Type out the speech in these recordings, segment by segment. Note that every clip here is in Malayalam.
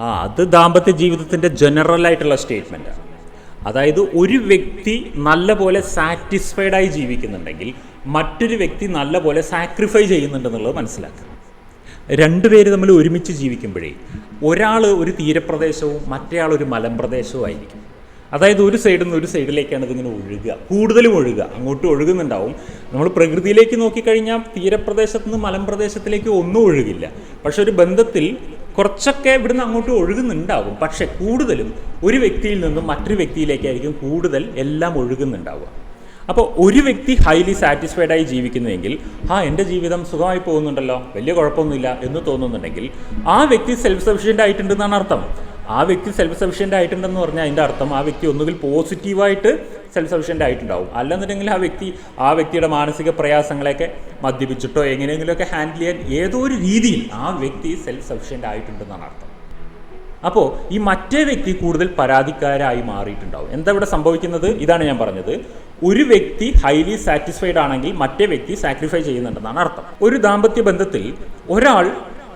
ആ അത് ദാമ്പത്യ ജീവിതത്തിന്റെ ജനറൽ ആയിട്ടുള്ള സ്റ്റേറ്റ്മെന്റാണ് അതായത് ഒരു വ്യക്തി നല്ല പോലെ സാറ്റിസ്ഫൈഡ് ആയി ജീവിക്കുന്നുണ്ടെങ്കിൽ മറ്റൊരു വ്യക്തി നല്ല പോലെ സാക്രിഫൈ ചെയ്യുന്നുണ്ടെന്നുള്ളത് മനസ്സിലാക്കുക. രണ്ടുപേര് തമ്മിൽ ഒരുമിച്ച് ജീവിക്കുമ്പോഴേ ഒരാൾ ഒരു തീരപ്രദേശവും മറ്റേയാൾ ഒരു മലമ്പ്രദേശവും ആയിരിക്കും. അതായത് ഒരു സൈഡിൽ നിന്ന് ഒരു സൈഡിലേക്കാണ് ഇതിങ്ങനെ ഒഴുകുക. കൂടുതലും ഒഴുകുക. അങ്ങോട്ട് ഒഴുകുന്നുണ്ടാവും. നമ്മൾ പ്രകൃതിയിലേക്ക് നോക്കിക്കഴിഞ്ഞാൽ തീരപ്രദേശത്ത് നിന്ന് മലമ്പ്രദേശത്തിലേക്ക് ഒന്നും ഒഴുകില്ല. പക്ഷെ ഒരു ബന്ധത്തിൽ കുറച്ചൊക്കെ ഇവിടുന്ന് അങ്ങോട്ട് ഒഴുകുന്നുണ്ടാവും. പക്ഷെ കൂടുതലും ഒരു വ്യക്തിയിൽ നിന്നും മറ്റൊരു വ്യക്തിയിലേക്കായിരിക്കും കൂടുതൽ എല്ലാം ഒഴുകുന്നുണ്ടാവുക. അപ്പോൾ ഒരു വ്യക്തി ഹൈലി സാറ്റിസ്ഫൈഡ് ആയി ജീവിക്കുന്നുവെങ്കിൽ ആ എന്റെ ജീവിതം സുഖമായി പോകുന്നുണ്ടല്ലോ വലിയ കുഴപ്പമൊന്നുമില്ല എന്ന് തോന്നുന്നുണ്ടെങ്കിൽ ആ വ്യക്തി സെൽഫ് സഫിഷ്യന്റ് ആയിട്ടുണ്ടെന്നാണ് അർത്ഥം. ആ വ്യക്തി സെൽഫ് സഫിഷ്യന്റ് ആയിട്ടുണ്ടെന്ന് പറഞ്ഞാൽ അതിന്റെ അർത്ഥം ആ വ്യക്തി ഒന്നുകിൽ പോസിറ്റീവായിട്ട് സെൽഫ് സഫിഷ്യന്റ് ആയിട്ടുണ്ടാവും. അല്ലെന്നുണ്ടെങ്കിൽ ആ വ്യക്തി ആ വ്യക്തിയുടെ മാനസിക പ്രയാസങ്ങളെയൊക്കെ മദ്യപിച്ചിട്ടോ എങ്ങനെയെങ്കിലുമൊക്കെ ഹാൻഡിൽ ചെയ്യാൻ ഏതോ ഒരു രീതിയിൽ ആ വ്യക്തി സെൽഫ് സഫിഷ്യന്റ് ആയിട്ടുണ്ടെന്നാണ് അർത്ഥം. അപ്പോൾ ഈ മറ്റേ വ്യക്തി കൂടുതൽ പരാതിക്കാരായി മാറിയിട്ടുണ്ടാവും. എന്താ ഇവിടെ സംഭവിക്കുന്നത്? ഇതാണ് ഞാൻ പറഞ്ഞത്. ഒരു വ്യക്തി ഹൈലി സാറ്റിസ്ഫൈഡ് ആണെങ്കിൽ മറ്റേ വ്യക്തി സാക്രിഫൈ ചെയ്യുന്നുണ്ടെന്നാണ് അർത്ഥം. ഒരു ദാമ്പത്യ ബന്ധത്തിൽ ഒരാൾ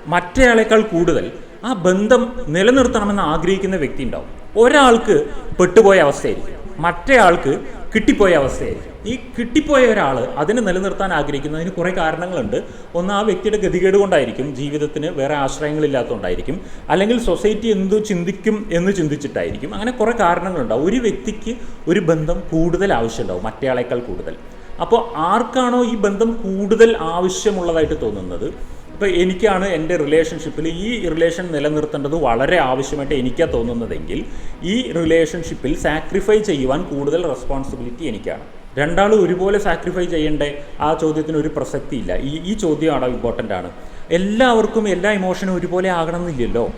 മറ്റേയാളേക്കാൾ കൂടുതൽ ആ ബന്ധം നിലനിർത്തണമെന്ന് ആഗ്രഹിക്കുന്ന വ്യക്തി ഉണ്ടാവും. ഒരാൾക്ക് പെട്ടുപോയ അവസ്ഥയായിരിക്കും. മറ്റേയാൾക്ക് കിട്ടിപ്പോയ അവസ്ഥയായിരിക്കും. ഈ കിട്ടിപ്പോയ ഒരാൾ അതിനെ നിലനിർത്താൻ ആഗ്രഹിക്കുന്നതിന് കുറേ കാരണങ്ങളുണ്ട്. ഒന്ന് ആ വ്യക്തിയുടെ ഗതികേട് കൊണ്ടായിരിക്കും ജീവിതത്തിന് വേറെ ആശ്രയങ്ങളില്ലാത്തതുകൊണ്ടായിരിക്കും അല്ലെങ്കിൽ സൊസൈറ്റി എന്തു ചിന്തിക്കും എന്ന് ചിന്തിച്ചിട്ടായിരിക്കും. അങ്ങനെ കുറേ കാരണങ്ങളുണ്ടാവും. ഒരു വ്യക്തിക്ക് ഒരു ബന്ധം കൂടുതൽ ആവശ്യമുണ്ടാവും മറ്റേയാളേക്കാൾ കൂടുതൽ. അപ്പോൾ ആർക്കാണോ ഈ ബന്ധം കൂടുതൽ ആവശ്യമുള്ളതായിട്ട് തോന്നുന്നത്? ഇപ്പോൾ എനിക്കാണ് എന്റെ റിലേഷൻഷിപ്പിൽ ഈ റിലേഷൻ നിലനിർത്തേണ്ടത് വളരെ ആവശ്യമായിട്ട് എനിക്കാ തോന്നുന്നതെങ്കിൽ ഈ റിലേഷൻഷിപ്പിൽ സാക്രിഫൈ ചെയ്യുവാൻ കൂടുതൽ റെസ്പോൺസിബിലിറ്റി എനിക്കാണ്. രണ്ടാളും ഒരുപോലെ സാക്രിഫൈ ചെയ്യേണ്ട? ആ ചോദ്യത്തിന് ഒരു പ്രസക്തിയില്ല. ഈ ഈ ചോദ്യമാണ് ഇമ്പോർട്ടന്റ് ആണ്. എല്ലാവർക്കും എല്ലാ ഇമോഷനും ഒരുപോലെ ആകണമെന്നില്ലല്ലോ.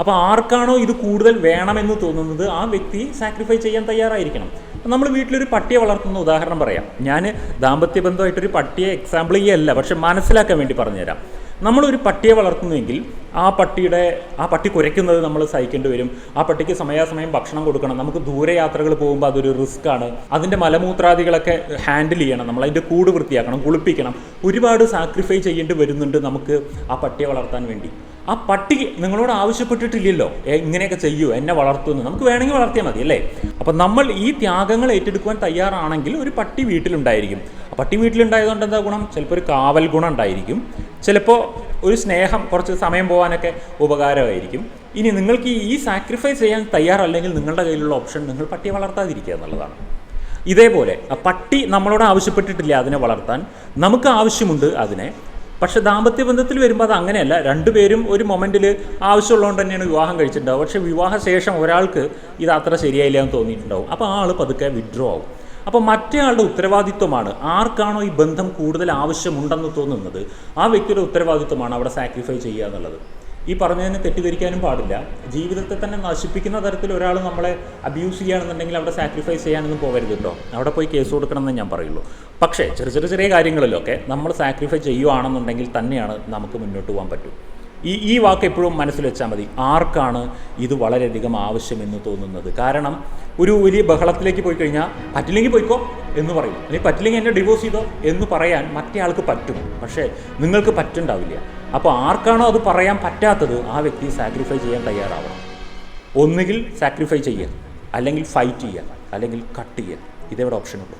അപ്പോൾ ആർക്കാണോ ഇത് കൂടുതൽ വേണമെന്ന് തോന്നുന്നത് ആ വ്യക്തി സാക്രിഫൈ ചെയ്യാൻ തയ്യാറായിരിക്കണം. നമ്മൾ വീട്ടിലൊരു പട്ടിയെ വളർത്തുന്ന ഉദാഹരണം പറയാം. ഞാൻ ദാമ്പത്യ ബന്ധമായിട്ടൊരു പട്ടിയെ എക്സാമ്പിൾ ചെയ്യല്ല പക്ഷെ മനസ്സിലാക്കാൻ വേണ്ടി പറഞ്ഞുതരാം. നമ്മളൊരു പട്ടിയെ വളർത്തുന്നുവെങ്കിൽ ആ പട്ടിയുടെ ആ പട്ടി കുരയ്ക്കുന്നത് നമ്മൾ സഹിക്കേണ്ടി വരും. ആ പട്ടിക്ക് സമയാസമയം ഭക്ഷണം കൊടുക്കണം. നമുക്ക് ദൂരയാത്രകൾ പോകുമ്പോൾ അതൊരു റിസ്ക് ആണ്. അതിന്റെ മലമൂത്രാദികളൊക്കെ ഹാൻഡിൽ ചെയ്യണം. നമ്മൾ അതിന്റെ കൂട് വൃത്തിയാക്കണം കുളിപ്പിക്കണം. ഒരുപാട് സാക്രിഫൈ ചെയ്യേണ്ടി വരുന്നുണ്ട് നമുക്ക് ആ പട്ടിയെ വളർത്താൻ വേണ്ടി. ആ പട്ടി നിങ്ങളോട് ആവശ്യപ്പെട്ടിട്ടില്ലല്ലോ. ഇങ്ങനെയൊക്കെ ചെയ്യൂ എന്നെ വളർത്തുന്നു നമുക്ക് വേണമെങ്കിൽ വളർത്തിയാൽ മതി അല്ലേ? അപ്പം നമ്മൾ ഈ ത്യാഗങ്ങൾ ഏറ്റെടുക്കുവാൻ തയ്യാറാണെങ്കിൽ ഒരു പട്ടി വീട്ടിലുണ്ടായിരിക്കും. പട്ടി വീട്ടിലുണ്ടായതുകൊണ്ട് എന്താ ഗുണം? ചിലപ്പോൾ ഒരു കാവൽ ഗുണം ഉണ്ടായിരിക്കും. ചിലപ്പോൾ ഒരു സ്നേഹം കുറച്ച് സമയം പോകാനൊക്കെ ഉപകാരമായിരിക്കും. ഇനി നിങ്ങൾക്ക് ഈ സാക്രിഫൈസ് ചെയ്യാൻ തയ്യാറല്ലെങ്കിൽ നിങ്ങളുടെ കയ്യിലുള്ള ഓപ്ഷൻ നിങ്ങൾ പട്ടിയെ വളർത്താതിരിക്കുക എന്നുള്ളതാണ്. ഇതേപോലെ പട്ടി നമ്മളോട് ആവശ്യപ്പെട്ടിട്ടില്ല അതിനെ വളർത്താൻ. നമുക്ക് ആവശ്യമുണ്ട് അതിനെ. പക്ഷെ ദാമ്പത്യ ബന്ധത്തിൽ വരുമ്പോൾ അത് അങ്ങനെയല്ല. രണ്ടുപേരും ഒരു മൊമെന്റിൽ ആവശ്യമുള്ളതുകൊണ്ട് തന്നെയാണ് വിവാഹം കഴിച്ചിട്ടുണ്ടാവും പക്ഷേ വിവാഹശേഷം ഒരാൾക്ക് ഇത് അത്ര ശരിയായില്ല എന്ന് തോന്നിയിട്ടുണ്ടാവും. അപ്പോൾ ആൾ പതുക്കെ വിഡ്രോ ആവും. അപ്പോൾ മറ്റേയാളുടെ ഉത്തരവാദിത്വമാണ് ആർക്കാണോ ഈ ബന്ധം കൂടുതൽ ആവശ്യമുണ്ടെന്ന് തോന്നുന്നത് ആ വ്യക്തിയുടെ ഉത്തരവാദിത്വമാണ് അവിടെ സാക്രിഫൈ ചെയ്യുക എന്നുള്ളത്. ഈ പറഞ്ഞതിനെ തെറ്റിദ്ധരിക്കാനും പാടില്ല. ജീവിതത്തെ തന്നെ നശിപ്പിക്കുന്ന തരത്തിൽ ഒരാൾ നമ്മളെ അബ്യൂസ് ചെയ്യുകയാണെന്നുണ്ടെങ്കിൽ അവിടെ സാക്രിഫൈസ് ചെയ്യാനൊന്നും പോകരുത് കേട്ടോ അവിടെ പോയി കേസ് കൊടുക്കണമെന്ന് ഞാൻ പറയുള്ളൂ. പക്ഷേ ചെറിയ ചെറിയ ചെറിയ കാര്യങ്ങളിലൊക്കെ നമ്മൾ സാക്രിഫൈസ് ചെയ്യുകയാണെന്നുണ്ടെങ്കിൽ തന്നെയാണ് നമുക്ക് മുന്നോട്ട് പോകാൻ പറ്റൂ. ഈ ഈ വാക്ക് എപ്പോഴും മനസ്സിൽ വെച്ചാൽ മതി. ആർക്കാണ് ഇത് വളരെയധികം ആവശ്യമെന്ന് തോന്നുന്നത്? കാരണം ഒരു വലിയ ബഹളത്തിലേക്ക് പോയി കഴിഞ്ഞാൽ പറ്റില്ലെങ്കിൽ പോയിക്കോ എന്ന് പറയും. അല്ലെങ്കിൽ പറ്റില്ലെങ്കിൽ എന്നെ ഡിവോഴ്സ് ചെയ്തോ എന്ന് പറയാൻ മറ്റേ ആൾക്ക് പറ്റും. പക്ഷേ നിങ്ങൾക്ക് പറ്റുണ്ടാവില്ല. അപ്പോൾ ആർക്കാണോ അത് പറയാൻ പറ്റാത്തത് ആ വ്യക്തി സാക്രിഫൈ ചെയ്യാൻ തയ്യാറാവണം. ഒന്നുകിൽ സാക്രിഫൈ ചെയ്യുക അല്ലെങ്കിൽ ഫൈറ്റ് ചെയ്യുക അല്ലെങ്കിൽ കട്ട് ചെയ്യുക ഇതെവിടെ ഓപ്ഷനുള്ളൂ